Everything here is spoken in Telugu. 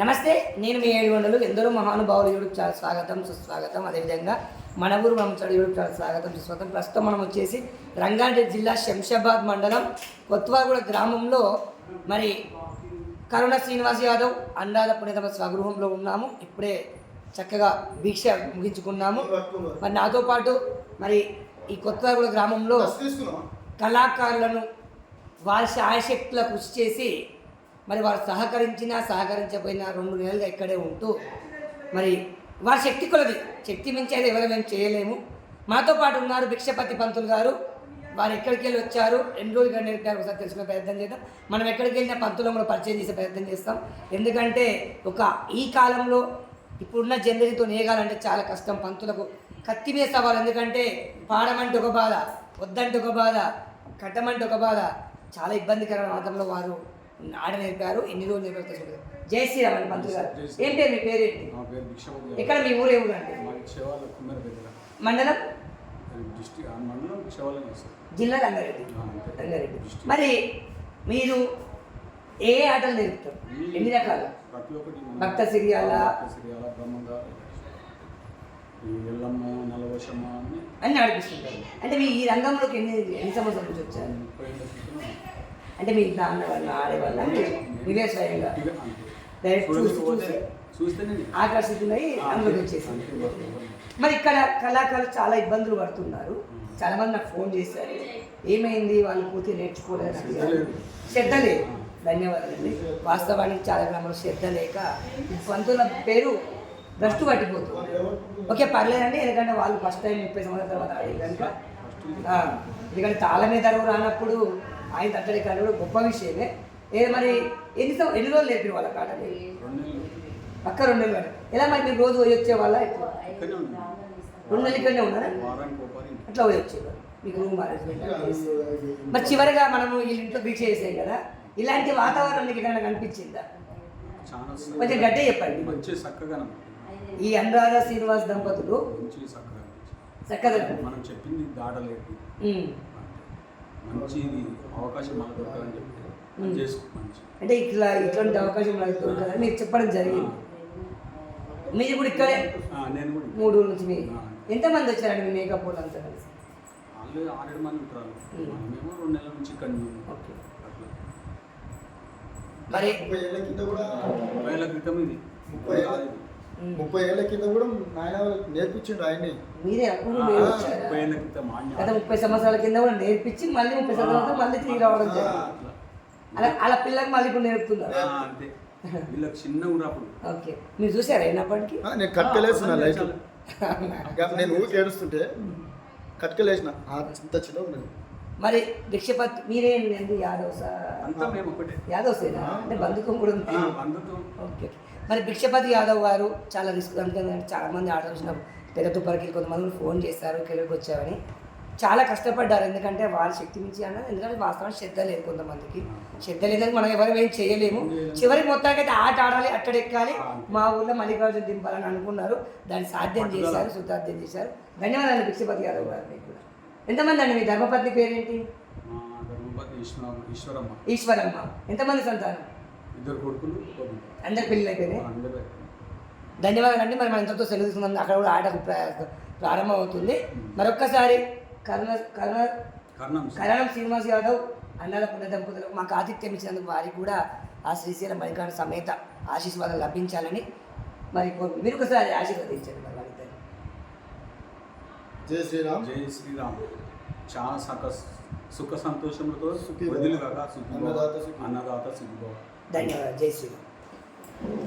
నమస్తే నేను మీ ఏడు వందలు ఎందరో మహానుభావులు యూట్యూబ్ ఛానల్ స్వాగతం సుస్వాగతం. అదేవిధంగా మన ఊరు బ్రహ్మచారి యూట్యూబ్ ఛానల్ స్వాగతం సుస్వాగతం. ప్రస్తుతం మనం వచ్చేసి రంగారెడ్డి జిల్లా శంషాబాద్ మండలం కొత్తవాగూడ గ్రామంలో మరి కరుణ శ్రీనివాస్ యాదవ్ అండాల పుణ్యతమ స్వగృహంలో ఉన్నాము. ఇప్పుడే చక్కగా దీక్ష ముగించుకున్నాము. మరి నాతో పాటు మరి ఈ కొత్తవాగూడ గ్రామంలో కళాకారులను వారి శాయశక్తుల కృషి చేసి మరి వారు సహకరించినా సహకరించకపోయినా రెండు నెలలుగా ఇక్కడే ఉంటూ మరి వారి శక్తి కొలది. శక్తి మించి అయితే ఎవరు మేము చేయలేము. మాతో పాటు ఉన్నారు భిక్షపతి పంతులు గారు. వారు ఎక్కడికి వెళ్ళి వచ్చారు? ఎన్ని గంట నేర్పారు ఒకసారి తెలుసుకునే ప్రయత్నం చేద్దాం. మనం ఎక్కడికి వెళ్ళినా పంతులను కూడా పరిచయం చేసే ప్రయత్నం చేస్తాం. ఎందుకంటే ఒక ఈ కాలంలో ఇప్పుడున్న జనరేషన్తో నేగాలంటే చాలా కష్టం. పంతులకు కత్తి మీద సవాలు. ఎందుకంటే పాడమంటే ఒక బాధ వద్దంటే ఒక బాధ కట్టమంటే ఒక బాధ చాలా ఇబ్బందికరమైన వాతావరణంలో వారు ఆడ నేర్పారు ఎన్ని రోజులు నేర్పారు తెలుసుకుంటారు జై శ్రీరామ్ అండి పంతులు గారు. ఏం పేరు మీ పేరు భిక్షపతి ఎక్కడ మీ ఊరు ఊరు మండలం? జిల్లా రంగారెడ్డి. రంగారెడ్డి. మరి మీరు ఏ ఆటలు నేర్పుతారు? ఎన్ని రకాలు? భక్త సిరియాల? అన్ని ఆడిపిస్తుంటారు. అంటే మీ ఈ రంగంలోకి ఎన్ని ఎన్ని సంవత్సరాల నుంచి వచ్చారు? అంటే మీ నాన్న వల్ల ఆడే వల్ల మీరే స్వయంగా. డైరెక్ట్ చూసి చూసి ఆకర్షితులై అందులోకి. మరి ఇక్కడ కళాకారులు చాలా ఇబ్బందులు పడుతున్నారు. చాలా మంది నాకు ఫోన్ చేశారు. ఏమైంది? వాళ్ళు పూర్తి నేర్చుకోలేదు శ్రద్ధ. లేదు. ధన్యవాదాలండి. వాస్తవానికి చాలా గ్రామంలో శ్రద్ధ లేక పంతుల పేరు భ్రష్టు పట్టిపోతుంది. ఓకే పర్లేదండి. ఎందుకంటే వాళ్ళు ఫస్ట్ టైం ముప్పై సంవత్సరాల తర్వాత ఎందుకంటే తాళ మీద అరువు రానప్పుడు ఆయన తట్టడి కానీ కూడా గొప్ప విషయమే. ఏదో మరి ఎన్ని ఎన్ని రోజులు నేర్పిన వాళ్ళ కాటని నెలలు. పక్క రెండు నెలలు. ఎలా మరి మీరు రోజు పోయి వచ్చే వాళ్ళ రెండు నెలలు ఇక్కడనే ఉన్నారా. అట్లా పోయి వచ్చేవారు మీకు రూమ్ అరేంజ్మెంట్ మరి చివరిగా మనము ఈ ఇంట్లో దీక్ష చేసాం కదా ఇలాంటి వాతావరణం మీకు ఎక్కడైనా కనిపించిందా? కొంచెం గట్టిగా చెప్పండి. ఈ అనురాధ శ్రీనివాస్ దంపతులు మంచి చక్కగా అనిపించింది. చక్కగా మనం చెప్పింది దాటలేదు. ఉమ్. మంచి అవకాశం మనకు దొరకాలని చెప్పి అంటే ఇట్లా ఇట్లాంటి అవకాశం మనకు దొరకదని మీరు చెప్పడం జరిగింది. మీరు కూడా ఇక్కడే? ఆ, నేను కూడా మూడు రోజుల నుంచి మీ. ఎంతమంది వచ్చారండి మీ మేకప్ వాళ్ళు అంతా కలిసి? వాళ్ళు ఆరేడు మంది ఉంటారు. మనమేమో రెండు నెలల నుంచి ఇక్కడ. ఓకే. మరి? ముప్పై ఏళ్ళ కింద కూడా ముప్పై ఏళ్ళ క్రితం ఇది. ముప్పై. ముప్పై ఏళ్ళ కింద కూడా నాయన నేర్పించిండు ఆయన్ని. మీరే అప్పుడు. గత ముప్పై సంవత్సరాల కింద కూడా నేర్పించి మళ్ళీ ముప్పై సంవత్సరాల మళ్ళీ తిరిగి రావడం. అలా అలా పిల్లకి మళ్ళీ ఇప్పుడు నేర్పుతున్నారు. ఆ, అంతే. వీళ్ళకి చిన్న ఉన్నప్పుడు ఓకే. మీరు చూసారా అయినప్పటికీ నేను కట్కలేసిన ఆ, లైట్. నేను ఊరికి ఏడుస్తుంటే కట్కలేసిన ఆ, ఇంత చిన్న ఉన్నది. మరి యాదవ్ సార్ అంతా మేము ఒకటే. యాదవ్ సేనా? అంటే బంధుత్వం కూడా ఉంది. ఓకే మరి భిక్షపతి యాదవ్ గారు చాలా రిస్క్ ఎందుకంటే చాలా మంది ఆటో వచ్చిన పెద్ద తుప్పరికి కొంతమంది ఫోన్ చేస్తారు కెరీర్కి వచ్చామని చాలా కష్టపడ్డారు. ఎందుకంటే వాళ్ళ శక్తి మించి అన్నది ఎందుకంటే వాస్తవానికి శ్రద్ధ లేదు కొంతమందికి. శ్రద్ధ లేదని మనం ఎవరు ఏం చేయలేము. చివరికి మొత్తానికి అయితే ఆట ఆడాలి అట్టడెక్కాలి. మా ఊర్లో మల్లికార్జున దింపాలని అనుకున్నారు. దాన్ని సాధ్యం చేశారు సుతార్థం చేశారు. ధన్యవాదాలు భిక్షపతి యాదవ్ గారు మీకు కూడా. ఎంతమంది అండి మీ ధర్మపత్ని పేరేంటి? ఈశ్వరమ్మ ఈశ్వరమ్మ. ఎంతమంది సంతానం? ఇద్దరు కొడుకులు. అందరి పెళ్ళి అయిపోయినాయి. ధన్యవాదాలు అండి. మరి మన ఇంతతో సెలవు తీసుకుందాం. అక్కడ కూడా ప్ర- ప్రారంభం అవుతుంది మరొక్కసారి కరుణ కరుణ కర్ణం శ్రీనివాస్ యాదవ్ అన్నాల పుణ్య దంపతులకు మాకు ఆతిథ్యం ఇచ్చినందుకు వారికి కూడా ఆ శ్రీశైలం మణికాండ సమేత ఆశీస్వాదాలు లభించాలని మరి మీరు ఒకసారి ఆశీర్వదించండి. జై శ్రీరామ్ జై శ్రీరామ్ చాలా సక సుఖ సంతోషములతో సుఖీ భవ. వదిలి కాక సుఖీ భవ. అన్నదాత సుఖీ భవ. అన్నదాత సుఖీ భవ. ధన్యవాదాలు జై శ్రీరామ్